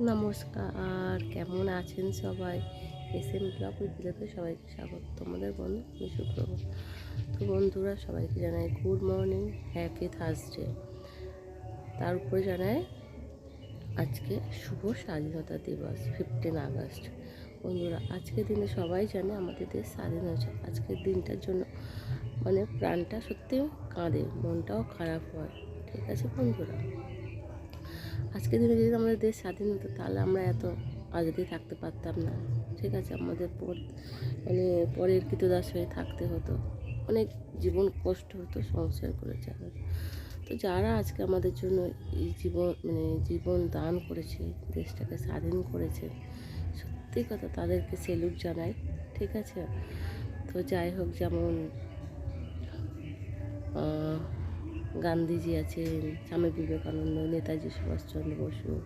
নমস্কার, কেমন আছেন সবাই? এস এম ব্লগ উইথিলাতে সবাইকে স্বাগত। তোমাদের বন্ধু আমি তো বন্ধুরা, সবাইকে জানাই গুড মর্নিং, হ্যাপি থার্সডে। তার উপরে জানাই আজকে শুভ স্বাধীনতা দিবস, ফিফটিন আগস্ট। বন্ধুরা আজকের দিনে সবাই জানে আমাদের দেশ স্বাধীন হয়েছে। আজকের দিনটার জন্য মানে প্রাণটা সত্যি কাঁদে, মনটাও খারাপ হয়। ঠিক আছে বন্ধুরা? আজকের দিনে যদি আমাদের দেশ স্বাধীন হতো, তাহলে আমরা এত আজাদি থাকতে পারতাম না। ঠিক আছে, আমাদের পর মানে পরের কৃতদাস হয়ে থাকতে হতো। অনেক জীবন কষ্ট হতো সংসার করে যারা তো যারা আজকে আমাদের জন্য এই জীবন মানে জীবন দান করেছে, দেশটাকে স্বাধীন করেছে, সত্যি কথা তাদেরকে সেলুট জানাই, ঠিক আছে? তো যাই হোক, যেমন গান্ধীজি আছেন, স্বামী বিবেকানন্দ, নেতাজি সুভাষচন্দ্র বসু,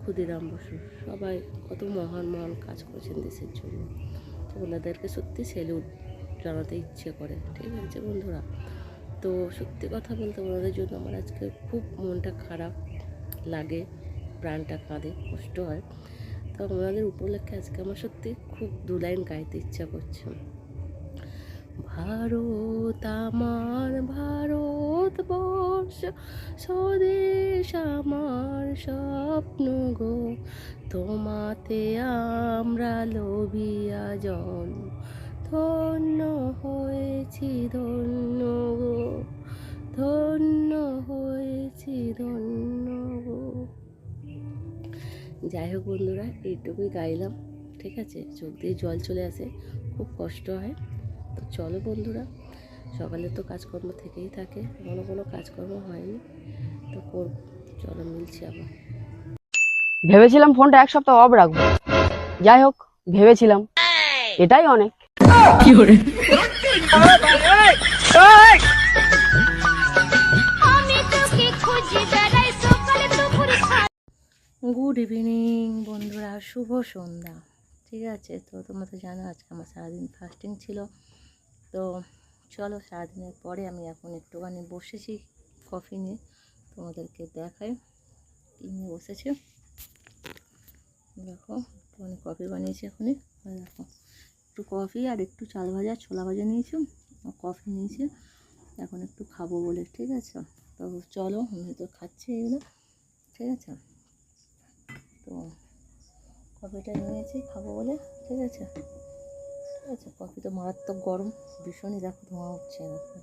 ক্ষুদিরাম বসু, সবাই কত মহান মহান কাজ করেছেন দেশের জন্য। তো ওনাদেরকে সত্যি সেলুট জানাতে ইচ্ছে করে, ঠিক আছে বন্ধুরা? তো সত্যি কথা বলতে ওনাদের জন্য আমার আজকে খুব মনটা খারাপ লাগে, প্রাণটা কাঁদে, কষ্ট হয়। তো ওনাদের উপলক্ষে আজকে আমার সত্যি খুব দু লাইন গাইতে ইচ্ছা করছে। ভারত, আমার ভারতবর্ষ, স্বদেশ আমার স্বপ্ন গো। তোমাতে আমরা লোভিয়া জন ধন্য হয়েছি, ধন্য গো। ধন্য হয়েছি, ধন্য গো। যাই হোক বন্ধুরা, এইটুকুই গাইলাম, ঠিক আছে? চোখ দিয়ে জল চলে আসে, খুব কষ্ট হয়। তো চলো বন্ধুরা সকালে তো কাজকর্ম থেকেই থাকে এখনও কোনো কাজকর্ম হয়নি তো করব চলো মিলছি আবার। ভেবেছিলাম ফোনটা এক সপ্তাহ অফ রাখব। যাই হোক ভেবেছিলাম। এটাই অনেক। আমি তোকে খুঁজি বেড়াই সকালে দুপুরে গুড ইভিনিং বন্ধুরা শুভ সন্ধ্যা। ঠিক আছে তো তোমরা তো জানো আজকে আমার সারাদিন ফাস্টিং ছিল। তো চলো সারাদিনের পরে আমি এখন একটুখানি বসেছি কফি নিয়ে, তোমাদেরকে দেখাই কী নিয়ে বসেছি। দেখো, একটুখানি কফি বানিয়েছি এখনই। দেখো, একটু কফি আর একটু চাল ভাজা, ছোলা ভাজা নিয়েছি কফি নিয়েছি। এখন একটু খাব বলে, ঠিক আছে? তো চলো, আমি তো খাচ্ছি এগুলো, ঠিক আছে? তো কফিটা নিয়েছি, খাব বলে, ঠিক আছে? ঠিক আছে কফি তো মারাত্মক গরম। ভীষণই দেখো, ধোঁয়া হচ্ছে দেখো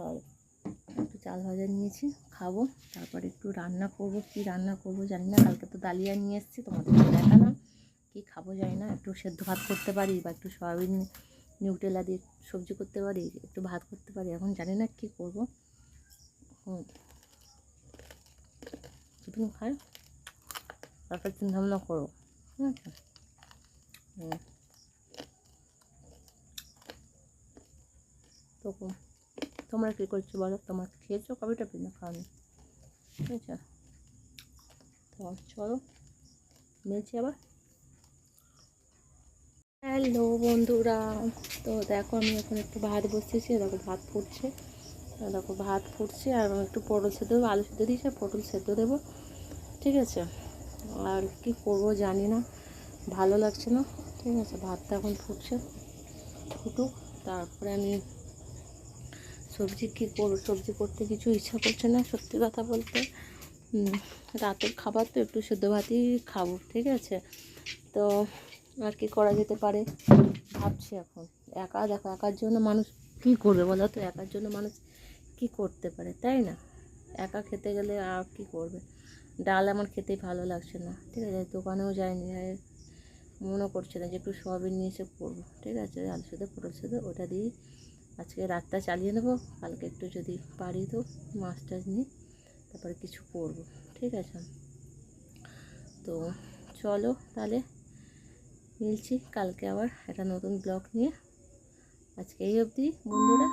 আর একটু চাল ভাজা নিয়েছি, খাব। তারপর একটু রান্না করব। কি রান্না করব জানি না, কালকে তো ডালিয়া নিয়ে এসেছি, তোমাদের দেখালাম কি খাব জানি না, একটু সেদ্ধ ভাত করতে পারি বা একটু সয়াবিন, নিউটেলা দিয়ে সবজি করতে পারি, একটু ভাত করতে পারি, এখন জানি না কি করব। টিফিন খাই, তারপর চিন্তা ভাবনা করো। তো তোমরা কী করছ বলো? তোমরা খেয়েছো? কবে টিফিন না খাওনি। ঠিক আছে। তো চলো মিলছি আবার। হ্যালো বন্ধুরা, তো দেখো আমি এখন একটু ভাত বসিয়েছি, দেখো ভাত ফুটছে। দেখো ভাত ফুটছে, আর একটু পটল সেদ্ধ আলু সেদ্ধ দিয়েছি পটল সেদ্ধ দেবো। ঠিক আছে। আর কি করব জানি না। ভালো লাগছে না। ঠিক আছে, ভাতটা এখন ফুটছে, ফুটুক। তারপরে আমি সবজি কী করব, সবজি করতে কিছু ইচ্ছা করছে না সত্যি কথা বলতে। রাতের খাবার তো একটু সেদ্ধ ভাতই খাব, ঠিক আছে? তো আর কি করা যেতে পারে? ভাবছি এখন। একা দেখো, একার জন্য মানুষ কী করবে বলো তো? একার জন্য মানুষ কি করতে পারে, তাই না? একা খেতে গেলে আর কি করবে? ডাল আমার খেতেই ভালো লাগছে না, ঠিক আছে? দোকানেও যায়নি আর মনে করছে না যে একটু সোয়াবিন নিয়ে এসে করব, ঠিক আছে? আলু সেদ্ধ, পটল সেদ্ধ, ওটা দিয়েই আজকে রাতটা চালিয়ে নেব, কালকে একটু যদি পারি তো মাছ টাছ নিয়ে তারপরে কিছু করব, ঠিক আছে? তো চলো তাহলে মিলছি কালকে আবার একটা নতুন ব্লগ নিয়ে, আজকে এই অবধি, বন্ধুরা।